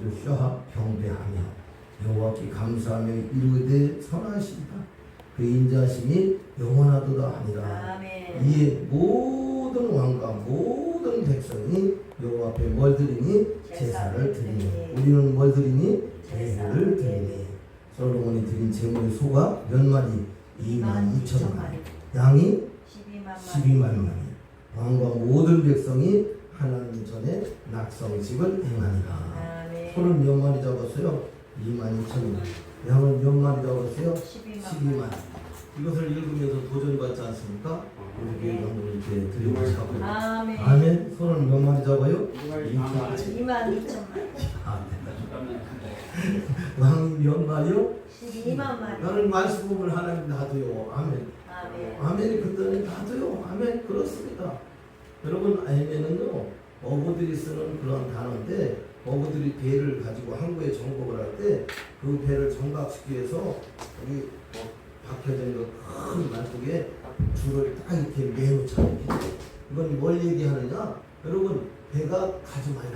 주시하 경배하며 여호와께 감사하며 이르되 선하시다. 그 인자심이 영원하도다 하니라. 아멘. 이에 모든 왕과 모든 백성이 여호와 앞에 뭘 드리니? 제사를 드리니. 우리는 뭘 드리니? 제사를 드리니. 솔로몬이 드린 제물의 소가 몇 마리? 2만 2천 마리. 양이 12만 마리. 12만 마리. 왕과 모든 백성이 하나님 전에 낙성식을 행하니라. 소는 몇 마리 잡았어요? 2만 2천 마리 양은 몇 마리 잡았어요? 12만 12만 이것을 읽으면서 도전받지 않습니까? 우리 교회 오늘 이렇게 드리고 싶어요 아멘. 아멘 소는 몇 마리 잡아요? 2만 2천 마리. 아, 왕이 몇 마리요? 12만 마리. 나는 말씀을 하나님 놔둬요 아멘 아멘. 아멘이 그때는 놔둬요 아멘 그렇습니다 여러분 아멘은요 어부들이 쓰는 그런 단어인데 어부들이 배를 가지고 항구에 정복을 할 때 그 배를 정박시키기 위해서 여기 어, 박혀져 있는 큰 말뚝에 줄을 딱 이렇게 매놓잖아요 이건 뭘 얘기하느냐? 여러분 배가 가지 마라.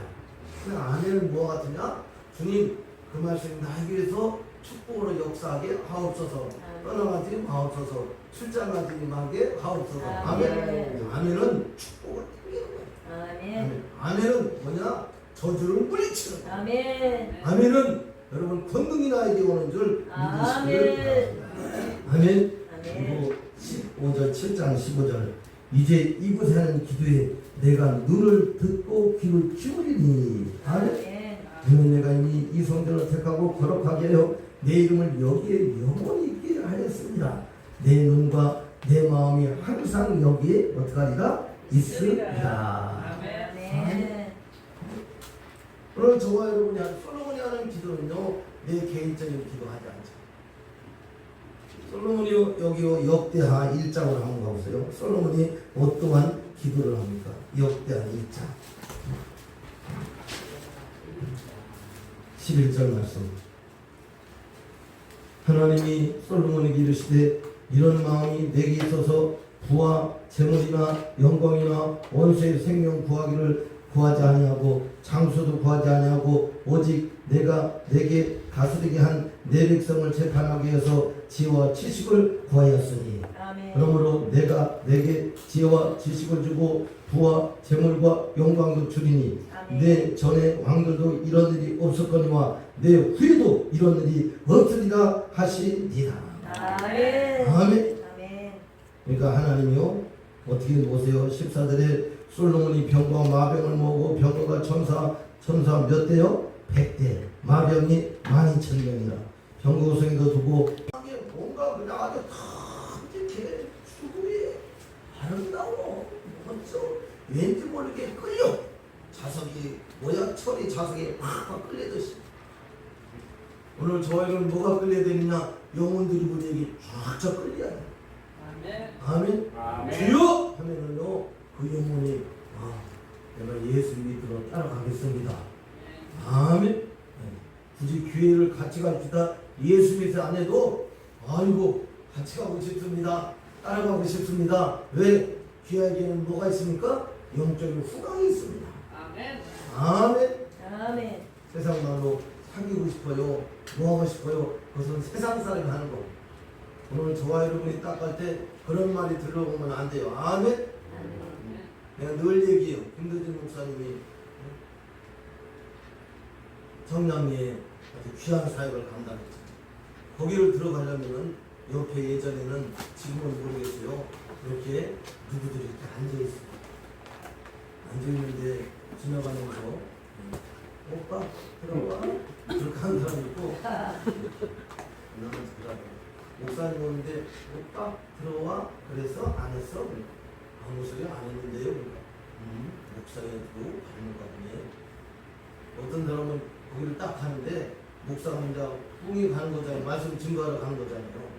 그 안에는 뭐가 같으냐? 주님 그 말씀이 나에게 위해서 축복으로 역사하게 하옵소서. 떠나가지 마옵소서. 출장하지 마게 하옵소서. 아멘 아멘. 아멘은 축복을 땡기는 거예요. 아멘. 아멘. 아멘은 뭐냐 저주를 물리치는 거예요 아멘. 아멘은 여러분 권능이 나에게 오는 줄 믿으시기를 바랍니다 아멘 아멘. 그리고 15절 7장 15절 이제 이곳에 하는 기도에 내가 눈을 듣고 귀를 기울이니 아멘 아멘. 그는 내가 이미 이 성전을 택하고 거룩하게 하여 내 이름을 여기에 영원히 있게 하였습니다. 내 눈과 내 마음이 항상 여기에 어떡하리라? 있으리라. 아멘. 오늘 저와 여러분이 하는 솔로몬이 하는 기도는요 내 개인적인 기도하지 않죠. 솔로몬이 여기 역대하 1장을 한번 가보세요. 솔로몬이 어떠한 기도를 합니까? 역대하 1장 11절 말씀 하나님이 솔로몬에게 이르시되 이런 마음이 내게 있어서 부와 재물이나 영광이나 원수의 생명 구하기를 구하지 아니하고 장수도 구하지 아니하고 오직 내가 내게 다스리게 한 내 백성을 재판하기 위해서 지혜와 지식을 구하였으니 아멘. 그러므로 내가 내게 지혜와 지식을 주고 부와 재물과 영광도 주리니 아멘. 내 전에 왕들도 이런 일이 없었거니와 내 후에도 이런 일이 없으리라 하시니라. 아멘. 아멘. 아멘. 그러니까 하나님이요 어떻게 보세요? 14절에 솔로몬이 병과 마병을 모으고 병거가 천사 천사 몇 대요? 백대. 마병이 만 이천 명이라. 병거성에도 두고 뭔가 그냥 아주 탐직해 수고해 아름다워. 멋져 왠지 모르게 끌려. 자석이 뭐야 철이 자석에 팍팍 끌리듯이. 오늘 저에게는 뭐가 끌려야 되느냐? 영혼들이 우리에게 쫙쫙 끌려야 돼 아멘. 주여 하면은요 그 영혼이 아 내가 예수 믿으러 따라가겠습니다. 아멘. 네. 굳이 교회를 같이 갑시다. 예수 믿을 안 해도 아이고 같이 가고 싶습니다. 따라가고 싶습니다. 왜 귀하게는 뭐가 있습니까? 영적인 후광이 있습니다. 아멘. 아멘. 세상 말로 사귀고 싶어요. 뭐 하고 싶어요? 그것은 세상 사람이 하는 거. 오늘 저와 여러분이 딱 갈 때 그런 말이 들어오면 안 돼요. 아멘. 내가 늘 얘기해요. 김도진 목사님이 정남리에 아주 귀한 사역을 감당했죠. 거기를 들어가려면은 옆에 예전에는 지금은 모르겠어요. 이렇게 누구들이 이렇게 앉아 있어요. 앉아 있는데 지나가면서 음, 오빠 들어와 그렇게 하는 사람 있고 나는 들어가. 목사님 오는데 오빠 들어와 그래서 안 했어. 아무 소리 안 했는데요. 그러니까. 음, 목사님도 가는가 보네. 어떤 사람은 거기를 딱 가는데 목사 혼자 뿡이 가는 거잖아요. 말씀 증거하러 가는 거잖아요.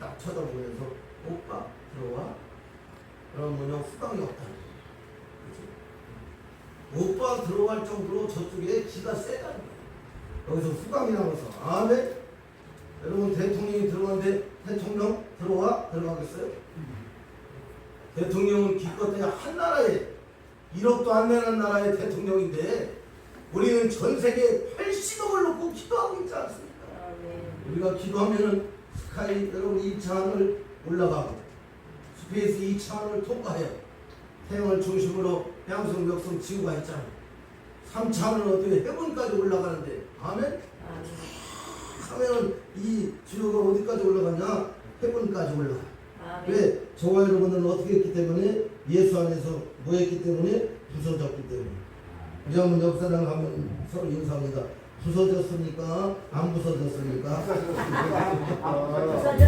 딱 쳐다보면서 오빠 들어와. 그러면 뭐냐 후광이 없다는. 그치? 오빠 들어갈 정도로 저쪽에 기가 세다는 거예요. 여기서 후광이 나면서 아멘. 여러분 대통령이 들어가는데 대통령 들어와 들어가겠어요? 대통령은 기껏해야 한 나라에 1억도 안 내는 나라의 대통령인데 우리는 전 세계 80억을 놓고 기도하고 있지 않습니까? 아멘. 우리가 기도하면은 스카이 여러분 2차원을 올라가고 스페이스 2차원을 통과해요. 태양을 중심으로 양성, 역성, 지구가 있잖아요. 3차원은 어떻게 해븐까지 올라가는데 아멘? 아멘. 하면은 이 지구가 어디까지 올라가냐? 해븐까지 올라가. 아멘. 왜? 저와 여러분은 어떻게 했기 때문에 예수 안에서 뭐했기 때문에 부서졌기 때문에. 우리 한번 옆 사람 한번 서로 인사합니다. 부서졌습니까? 안 부서졌습니까? 부서졌습니다.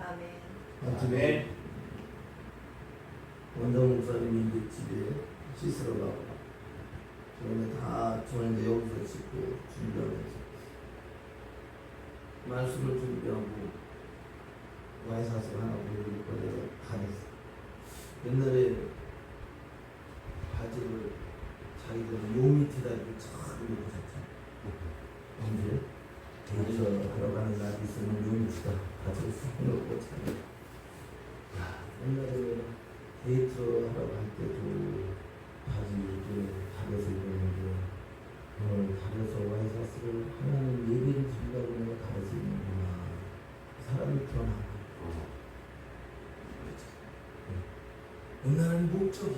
아멘. 집에 원장 목사님이 이제 집에 씻으러 가고 저는 다 저는 이제 여기서 씻고 준비하면서 말씀을 준비하고 와이사스 하나 보여줄 거를 가냈어. 옛날에 바지를 자기들은 요 밑에다 이렇게 쫙 이렇게 잤잖아. 언제? 여기서 들어가는 날이 있으면 요 밑에다 바지를 싹 넣고 자요. 야, 옛날에 데이트 하러 갈 때도 바지 이렇게 가려서 입었는데 오늘 가려서 와이사스를 하나님 예배를 드리려고 내가 가려서 입는구나. 사람이 변하고 옛날에는 목적이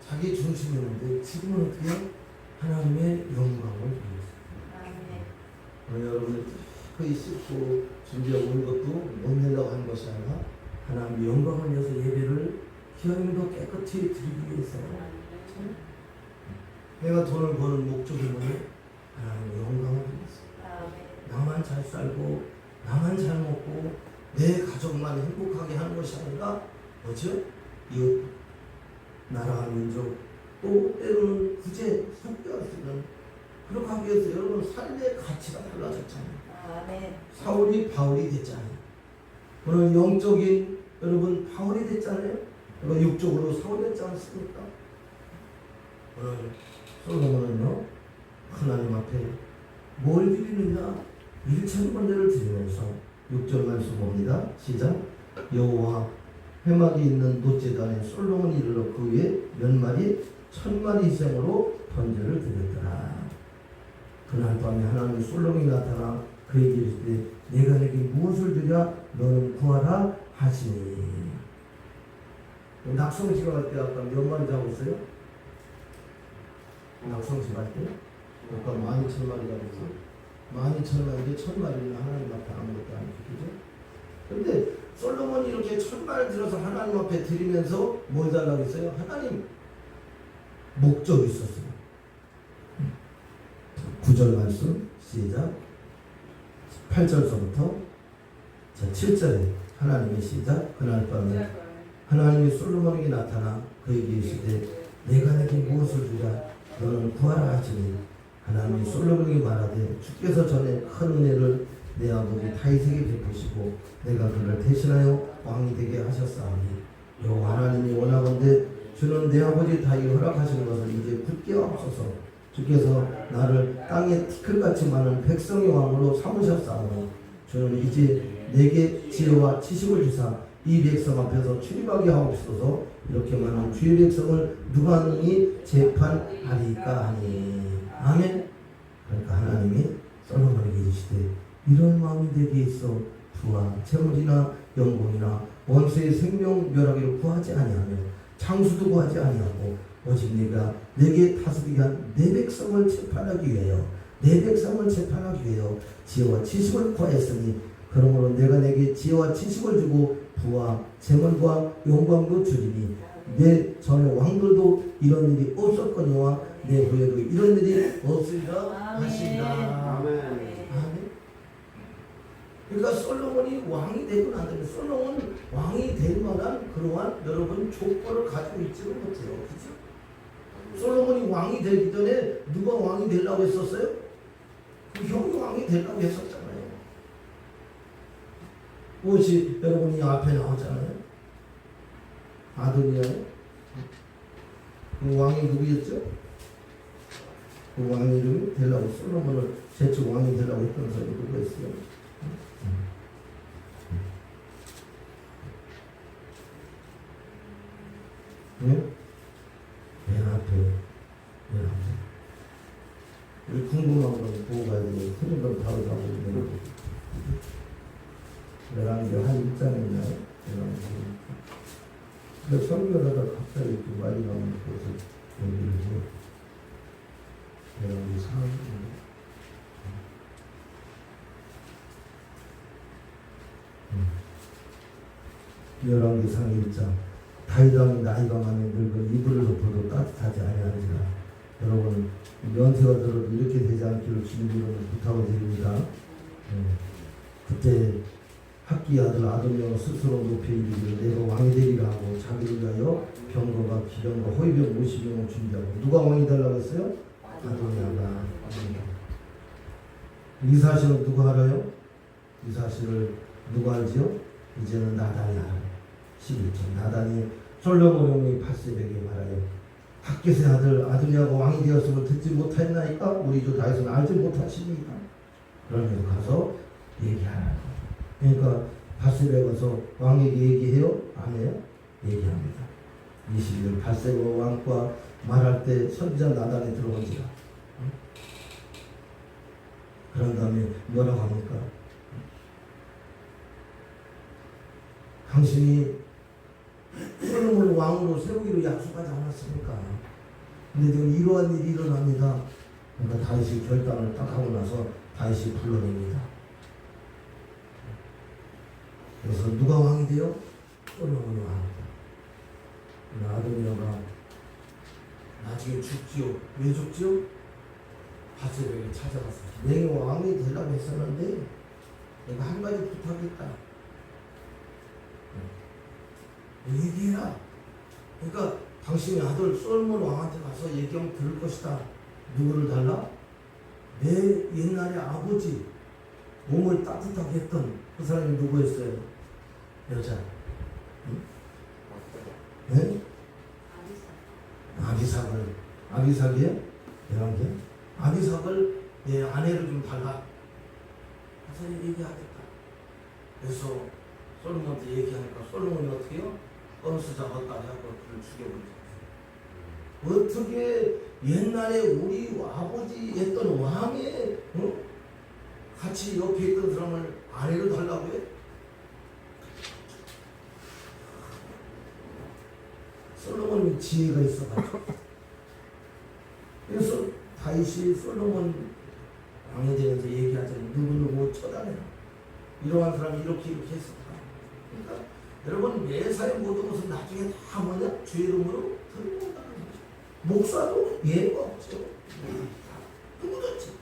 자기 중심이었는데 지금은 어떻게 하나님의 영광을. 오늘 여러분들 거의 씻고 준비하고 온 것도 못 내려고 하는 것이 아니라 하나님의 영광을 위해서 예배를 기왕도 깨끗이 드리기 위해서 내가 돈을 버는 목적이 뭐냐? 하나님의 영광을 드리겠습니다. 아멘. 나만 잘 살고 나만 잘 먹고 내 가족만 행복하게 하는 것이 아니라 뭐죠? 이웃 나라와 민족 또 때로는 구제 수 있는 그렇게 하기 위해서 여러분 삶의 가치가 달라졌잖아요. 아멘. 사울이 바울이 됐잖아요. 오늘 영적인 여러분 바울이 됐잖아요. 그리고 육적으로 사울이 됐지 않습니까? 오늘 솔로몬은요 하나님 앞에 뭘 드리느냐 일천 번제를 드리면서 6절 말씀 봅니다. 시작 여호와 회막이 있는 노제단에 솔로몬이 이르러 그 위에 몇 마리 천 마리 이상으로 번제를 드렸더라. 그날 밤에 하나님 솔로몬이 나타나 그에게 이르시되 내가 내게 무엇을 드려 너는 구하라 하시니 낙성식 할때 아까 몇 마리 잡았어요? 낙성식 할 때? 아까 만 이천 마리 잡았어 만 이천 마리인데 천 마리는 하나님 앞에 아무것도 아니죠 그죠? 근데 솔로몬이 이렇게 천 마리 들어서 하나님 앞에 드리면서 뭘 달라고 했어요? 하나님 목적이 있었어요 9절 말씀 시작. 8절서부터 자 7절에 하나님의 시작 그날 밤에 하나님이 솔로몬에게 나타나 그에게 이르시되 내가 내게 무엇을 주랴? 너는 구하라 하시니 하나님이 솔로몬에게 말하되 주께서 전에 큰 은혜를 내 아버지 다윗에게 베푸시고 내가 그를 대신하여 왕이 되게 하셨사오니 여호와 하나님이 원하건대 주는 내 아버지 다윗 허락하시는 것을 이제 굳게 하옵소서 주께서 나를 땅에 티끌같이 많은 백성의 왕으로 삼으셨사오니 주는 이제 내게 지혜와 지식을 주사 이 백성 앞에서 출입하게 하옵소서. 이렇게 많은 주의 백성을 누가 능히 재판하리까 하니. 아멘. 그러니까 하나님이 솔로몬에게 이르시되 이런 마음이 내게 있어 부와 재물이나 영공이나 원수의 생명 멸하기를 구하지 아니하며 창수도 구하지 아니하고 오직 네가 내게 다스리게 한내 백성을 재판하기 위하여 내 백성을 재판하기 위하여 지혜와 지식을 구하였으니 그러므로 내가 내게 지혜와 지식을 주고 부와 재물과 영광도 주리니 내 전에 왕들도 이런 일이 없었거니와 내 후에도 이런 일이 없으리라 하신다. 아멘. 아멘. 그러니까 솔로몬이 왕이 되고 난 다음에 솔로몬 왕이 될 만한 그러한 여러분 조건을 가지고 있지는 못해요. 그죠? 솔로몬이 왕이 되기 전에 누가 왕이 되려고 했었어요? 그 형이 왕이 되려고 했었잖아요. 무엇이 여러분이 앞에 나오잖아요. 아들이요. 그 왕이 누구였죠? 그 왕 이름이 되려고 솔로몬을 제쪽 왕이 되려고 했던 사람이 누구였어요? 네? 맨 앞에, 맨 앞에. 우리 궁금한 건 보고 가야 돼요. 틀린 건 바로 가고 있는 거. 열왕기 한 1장이나요? 열왕기. 근데 설교하다 갑자기 이렇게 많이 나오는 것을 얘기를 해요. 열왕기 3. 열왕기 상 1장 왕이 나이가 많이 늙어 이불을 덮어도 따뜻하지 아니하니라 여러분 연세가 들어도 이렇게 되지 않기를 주님으로 부탁을 드립니다 예. 그때 학기 아들 아들명 스스로 높여 이르기를 내가 왕이 되리라 하고 자기를 위하여 병거가 기병과 호위병 50명을 준비하고 누가 왕이 되려고 했어요? 아도니아가 이 사실을 누가 알아요? 이 사실을 누가 알지요? 이제는 나단이 알아요 11절 나단이 솔로몬 왕이 8세에게 말하여 학교의 아들 아들이하고 왕이 되었음을 듣지 못하였나이까 우리 주 다윗은 알지 못하십니까? 그러면서 가서 얘기하라 그러니까 바세바에 가서 왕에게 얘기해요? 안 해요? 얘기합니다 21절 바세바 왕과 말할 때 선지자 나단에 들어온지라 응? 그런 다음에 뭐라고 합니까? 당신이 솔로몬 왕으로 세우기로 약속하지 않았습니까? 근데 지금 이러한 일이 일어납니다. 그러니까 다윗이 결단을 딱 하고 나서 다윗이 불러냅니다. 그래서 누가 왕이 돼요? 솔로몬이 왕이 돼요. 아도니아가 나중에 죽지요. 왜 죽지요? 바세바에게 찾아갔어. 내가 왕이 되려고 했었는데 내가 한 가지 부탁했다. 얘기해라. 그러니까 당신의 아들 솔몬 왕한테 가서 얘기하면 들을 것이다. 누구를 달라? 내 옛날에 아버지 몸을 따뜻하게 했던 그 사람이 누구였어요? 여자. 응? 네? 아비삭을 아비삭이에요? 열한 개 아비삭을 내 아내를 좀 달라. 그래서 얘기하겠다. 그래서 솔로몬한테 얘기하니까 솔로몬이 어떻게 해요? 건수 잡았다 해갖고 그를 죽여버리죠. 어떻게 옛날에 우리 아버지 했던 왕의 어? 같이 옆에 있던 사람을 아내로 달라고 해? 솔로몬이 지혜가 있어가지고 그래서 다윗이 솔로몬 왕에 대해서 얘기하자니 누구누구 쳐다내라 이러한 사람이 이렇게 이렇게 했었다 그러니까 여러분 매사에 모든 것은 나중에 다 뭐냐? 주의 이름으로 거죠. 목사도 예의가 없죠. 누구든지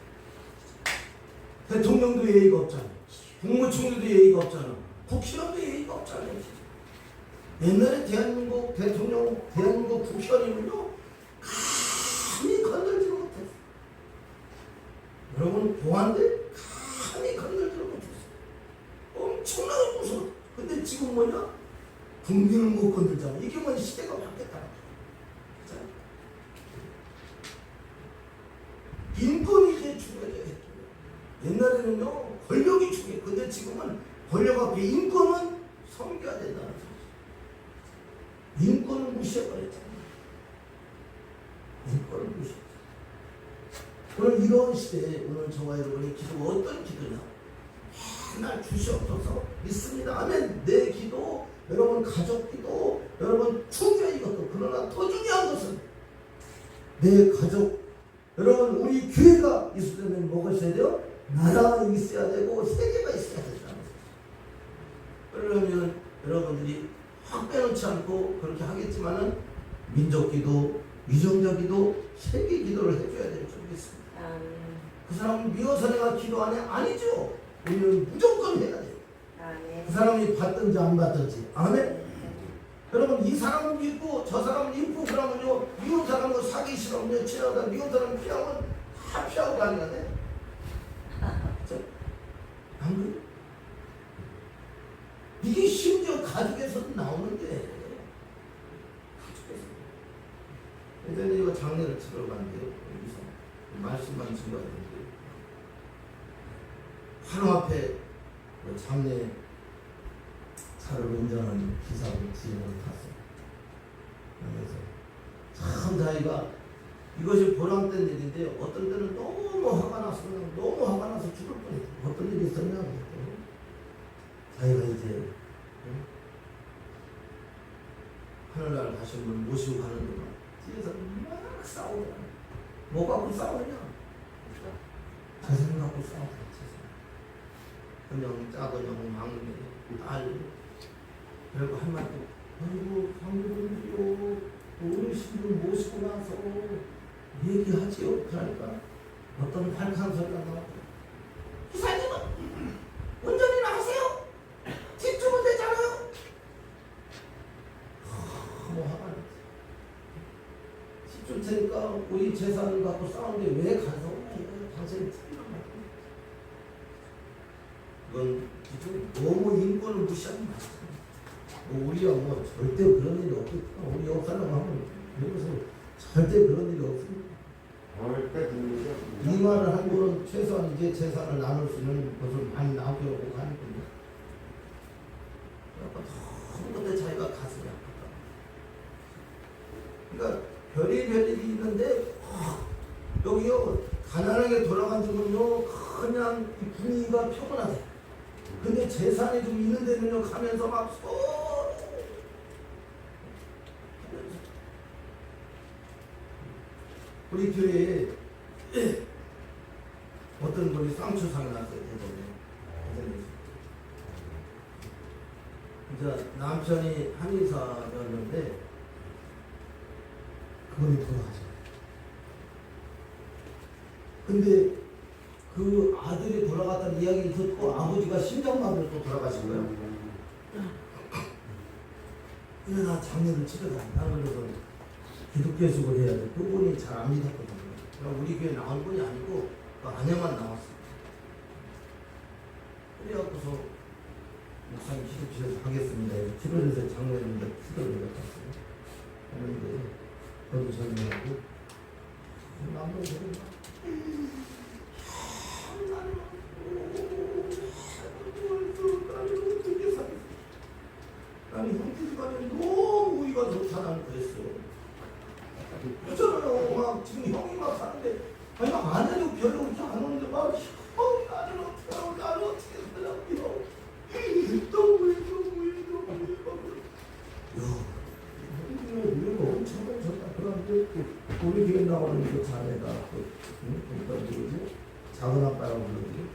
대통령도 예의가 없잖아 국무총리도 예의가 없잖아 국회의원도 예의가 없잖아 옛날에 대한민국 대통령 대한민국 국회의원이면요 감히 건들지 못했어 여러분 보안대 감히 건들지 못했어 엄청나게 무서워 근데 지금 뭐냐 국민을 못 건들잖아. 이게 뭐냐 시대가 바뀌었다. 그죠? 인권이 이제 중요해 옛날에는요 권력이 중요해. 근데 지금은 권력 앞에 인권은 섬겨야 된다는 사실 인권을 무시해버렸잖아 인권을 무시해 오늘 이런 시대에 오늘 저와 여러분의 기도가 어떤 기도냐? 하나 주시옵소서 믿습니다. 아멘. 여러분 가족 기도 여러분 중요한 이것도 그러나 더 중요한 것은 내 가족 여러분 우리 교회가 있으려면 뭐가 있어야 돼요? 나라가 있어야 되고 세계가 있어야 된다는 거죠 그러면 여러분들이 확 빼놓지 않고 그렇게 하겠지만은 민족 기도, 위정적 기도, 세계 기도를 해줘야 될줄 믿습니다. 아멘. 그 사람은 미워서 내가 기도 안 해? 아니죠. 우리는 무조건 해야 돼요. 그 사람이 받든지 안 받든지. 아멘. 여러분 이 사람은 믿고 저 사람은 믿고 그러면요 미운 사람은 사기 싫으면 친하다 미운 사람 피하면 다 피하고. 저, 안 그래? 이게 심지어 가족에서도 나오는 게 가족에서. 예전에 이거 장례를 치러 갔는데 여기서 말씀만 같은데 하루 앞에 그 장례 차를 운전하는 기사를 지인을 탔어요. 그래서 참 자기가 이것이 보람된 일인데 어떤 때는 너무 화가 나서 너무 화가 나서 죽을 뻔했어. 어떤 일이 있었냐 그랬더니 자기가 이제 응? 하늘나라 가신 분 모시고 가는 동안 뒤에서 막 싸우더라. 뭐 갖고 싸우냐? 재산 갖고 싸우더라. 그냥 작은 막내, 딸. 그리고 한마디, 아이고, 방금이요. 어르신들 모시고 나서 얘기하지요. 그러니까 어떤 활상 소리가 나왔고, 기사님은 운전이나 하세요. 집중은 되잖아요. 뭐 하나. 집중 되니까 우리 재산을 갖고 싸우는데 왜 간섭해요? 당신이 틀리는 그건 기존 너무 인권을 무시하는 말씀입니다. 뭐 우리가 뭐 절대 그런 일이 없겠다. 우리 역사를 하면 여기서 절대 그런 일이 없습니다. 절대 듣는 게 없습니다. 이 말을 한 최소한 이제 재산을 나눌 수 있는 것을 많이 나오려고 하는 겁니다. 그러니까 자기가 가슴이 아프다. 그러니까 별이 별일이 있는데 어, 여기요 가난하게 돌아간 적은요 그냥 이 분위기가 평온하대. 근데 재산이 좀 있는 데는요 가면서 막서 우리 교회에 어떤 분이 쌍추상이 났어요 대법에 이제 남편이 한의사였는데 그분이 돌아가셨어요. 근데 그 아들이 돌아갔다는 이야기를 듣고 아버지가 심장마비로 또 돌아가신 거예요. 그래 나 장례를 치러다 나는 그래서 기독교식으로 해야 돼 그분이 잘 안 믿었거든요 그러니까 우리 교회 나온 분이 아니고 그 아내만 나왔어요 그래갖고서 목사님 기도실에서 하겠습니다. 7월에서 장로님들 기도를 했었어요. 했는데 거기 전화하고 남도 그런가? 아니 형제들 간에 너무 우리가 좋다는 그랬어요. 그렇잖아요. 막 지금 형이 막 사는데 아니 막 아내도 별로 그렇게 안 오는데 막 형이 나를 어떻게 하고 나를 어떻게 살라고요. 너무해 너무해 너무해 야 이거 엄청 엄청나 우리 교회 나오는 그 자매가 그 응? 그러니까 누구지? 작은 아빠라고 부르지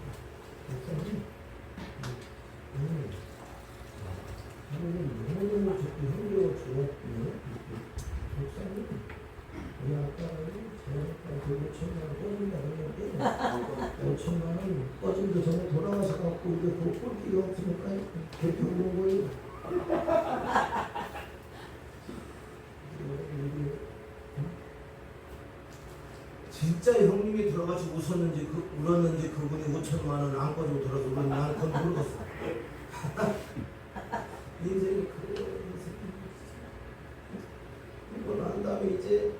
아빠 그 5천만 원 꺼진다 그랬는데 5천만 원 꺼지기 전에 돌아가셔갖고 이제 그 꼴기가 없으니까 대표 온 거예요 진짜 들어가지고 웃었는지 그, 울었는지 그분이 5천만 원안 가지고 들어서 울었는지 나는 그건 모르겠어 인생이 그래요 이거 난 다음에 이제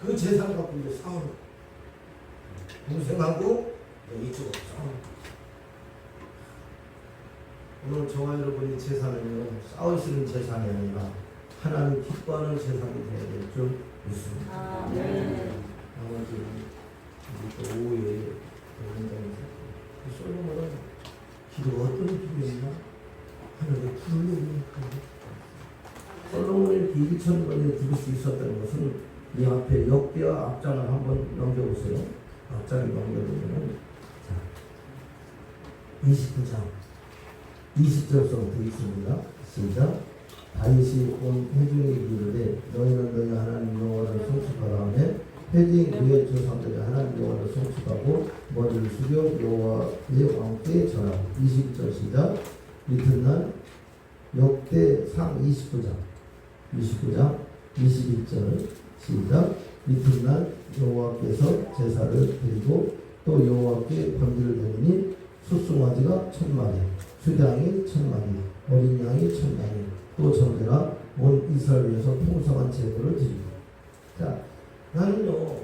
그 재산 갖고 이제 싸우는 거야. 동생하고 이쪽으로 싸우는 거야. 오늘 저와 여러분이 재산은요 싸울 수 있는 재산이 아니라 하나님 기뻐하는 재산이 되어야 될 줄 믿습니다. 아멘. 우리 또 오후에 현장에서 그 솔로몬은 기도 어떤 기도였나? 하늘에 불을 내리니까 솔로몬이 1천 번에 들을 수 있었다는 것은 이 앞에 역대와 앞장을 한번 넘겨보세요. 앞장을 넘겨보면 자 29장 20절서부터 있습니다. 시작 다윗이 온 회중에게 이르되 너희는 너희 하나님 여호와를 성숙하라 하며 회중 그의 조상들이 하나님 여호와를 성숙하고 머리를 숙여 여호와의 왕께 전하 20절 시작. 이튿날 역대상 29장. 29장. 21절 시작. 이튿날 여호와께서 제사를 드리고 또 여호와께 번제를 드리니 숫송아지가 천마리 수량이 천마리 어린 양이 천마리. 또 전제라 온 이스라엘 위해서 풍성한 제물을 드리고. 자 나는요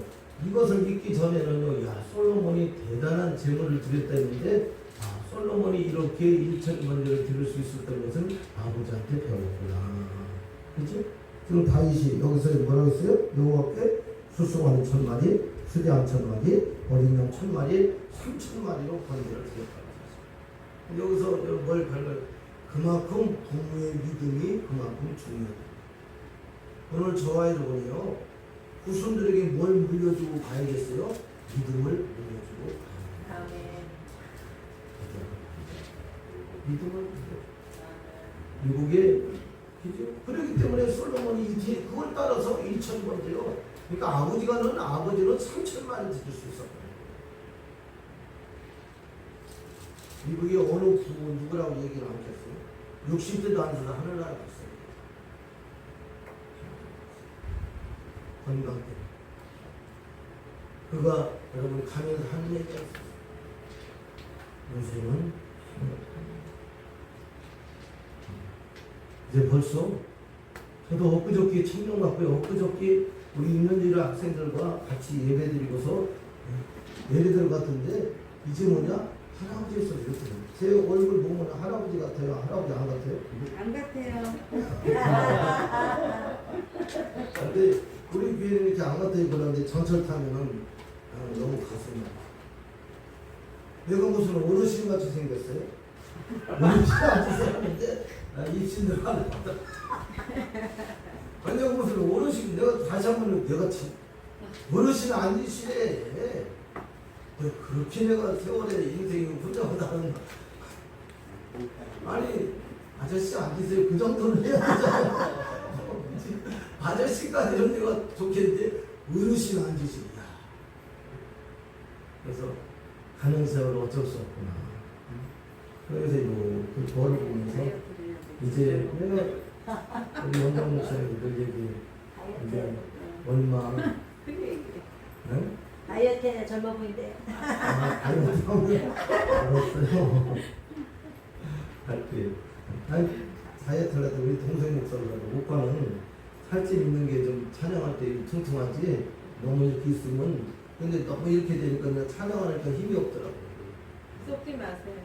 이것을 믿기 전에는요 야 솔로몬이 대단한 제물을 드렸다 했는데 아 솔로몬이 이렇게 일천 번제를 드릴 수 있었던 것은 아버지한테 배웠구나 그죠? 지금 다윗이 여기서 뭐라고 했어요? 여호와께 수송아지 천 마리 수량 천 마리 어린 양 천 마리 삼천 마리로 번제를 드렸다고 했어요 여기서 뭘 발견 그만큼 부모의 믿음이 그만큼 중요하다. 오늘 저와 여러분이요, 후손들에게 뭘 물려주고 가야겠어요? 믿음을 물려주고 가야 아멘. 믿음을 물려주고. 미국에, 그죠? 그렇기 때문에 솔로몬이 이 뒤에 그걸 따라서 1천 번째요. 그러니까 아버지가는 아버지는 3천만을 드릴 수 있었거든요. 미국의 어느 부부 누구라고 얘기를 안 했어요? 60대도 안 돼서 하늘나라 갔어요. 건강 때문에. 그가 여러분 가면서 하는 있어요. 요새는 이제 벌써 저도 엊그저께 청년 같고요. 엊그저께 우리 있는 학생들과 같이 예배 드리고서 예배 들어갔던데 이제 뭐냐 할아버지에서 이렇게 제 얼굴 보면 할아버지 같아요. 할아버지 안 같아요? 안 같아요. 근데 우리 교회는 이렇게 안 같아요. 그런데 전철 타면은 아, 너무 가슴이 아파. 내가 무슨 어르신 같이 생겼어요? 어르신 같이 생겼는데 아, 입신 들어가는 것 같다. 아니 무슨 어르신 내가 다시 한번 내가 지, 어르신 아니시래. 왜 그렇게 내가 세월에 인생이 혼자보다는 아니 아저씨 앉으세요 그 정도는 해야 되잖아 요. 아저씨가 이런 데가 좋겠는데 어르신 앉으시냐. 그래서 가는 세월 어쩔 수 없구나. 그래서 이그 벌을 보면서 이제 내가 우리 원장 목사님 늘 얘기 이제 얼마 응? 다이어트에 젊어 보인대. 아, 다이어트 알았어요. 할게. 아니 다이어트를 해도 우리 동생 목사가 오빠는 살집 있는 게 좀 촬영할 때 퉁퉁하지 너무 이렇게 있으면 근데 너무 이렇게 되니까 내가 촬영하니까 힘이 없더라고. 쏟지 마세요.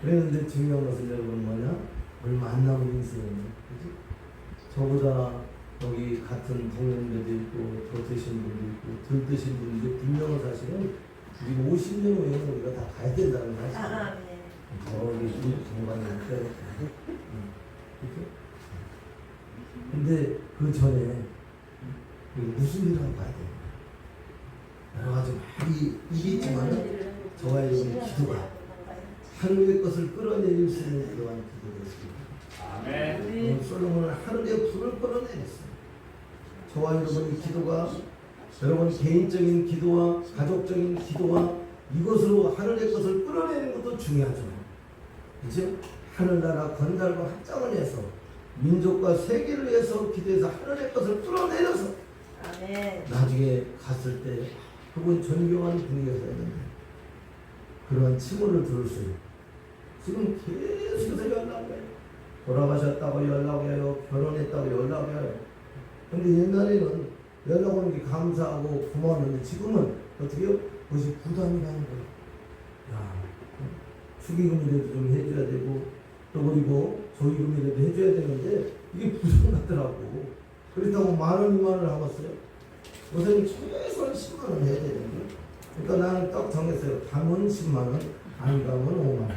그랬는데 중요한 것은 여러분 뭐냐? 얼마 안 남은 인생이에요. 그지? 저보다 여기 같은 동년배도 있고 더 드신 분도 있고 덜 드신 분도 분명한 사실은 우리 50년 후에는 우리가 다 가야 된다는 사실. 아, 네. 저기 이 공간에 있어요. 그죠? 근데 그 전에 무슨 일을 하고 가야 돼요? 여러 가지 말이 일이 있지만은 저와 여러분의 기도가 하늘의 것을 끌어내릴 수 있는 그러한 기도가 있습니다. 아멘. 솔로몬은 하늘의 불을 끌어내렸어요. 저와 여러분의 기도가 여러분 개인적인 기도와 가족적인 기도와 이것으로 하늘의 것을 끌어내는 것도 중요하죠. 그죠? 하늘나라 건달과 확장을 해서 민족과 세계를 위해서 기도해서 하늘의 것을 끌어내려서 아멘. 나중에 갔을 때 그분 존경하는 되는데 그런 칭호를 들을 수 있어요. 지금 계속해서 연락해요. 돌아가셨다고 연락해요. 결혼했다고 연락해요. 근데 옛날에는 연락 오는 게 감사하고 고마웠는데 지금은 어떻게 해요? 그것이 부담이 가는 거예요. 야, 축의금이라도 좀 해줘야 되고 또 그리고 조의금이라도 해줘야 되는데 이게 부담 같더라고. 그렇다고 만 원, 이만 원을 하겠어요? 요새는 최소한 10만 원 해야 되는 거예요. 그러니까 나는 딱 정했어요. 가면 10만 원, 안 가면 5만 원.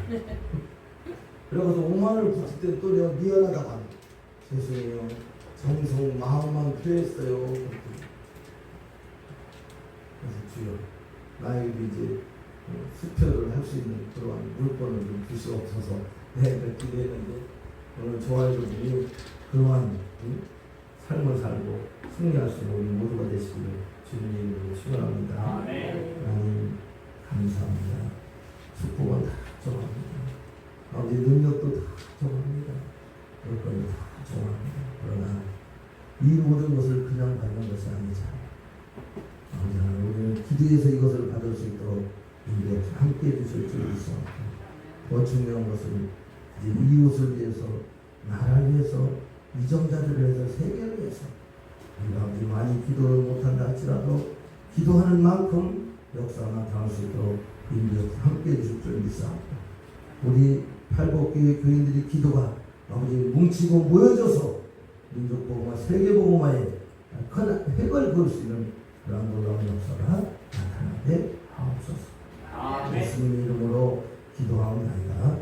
그래서 5만 원을 붙일 때는 또 내가 미안하다고 합니다. 죄송해요. 정성, 마음만 표했어요. 그래서 주여, 나에게 이제 어, 수표를 할 수 있는 그러한 물건을 좀 주시옵소서. 네, 그렇게 기도했는데 오늘 분이 그러한 음, 삶을 살고 승리할 수 있는 우리 모두가 되시기를 주님 이름으로 축원합니다. 하나님 감사합니다. 축복은 다 정합니다. 아버지 능력도 다 정합니다. 여건도 다 정합니다. 그러나 이 모든 것을 그냥 받는 것이 아니잖아요. 아버지 하나님 우리는 기도해서 이것을 받을 수 있도록 함께 해주실 줄 믿습니다. 더 중요한 것은 이웃을 위해서 나라를 위해서 이정자들을 위해서 세계를 위해서 우리가 아버지 많이 기도를 못한다 할지라도 기도하는 만큼 역사가 나타날 수 있도록 인력 함께 해주실 줄 믿습니다. 우리 팔복교회 교인들이 기도가 아버지 뭉치고 모여져서 민족 복음화 세계 복음화에 큰 핵을 그을 수 있는 그런 놀라운 역사가 나타나게 하옵소서. 아멘. 예수님 이름으로 기도하옵나이다.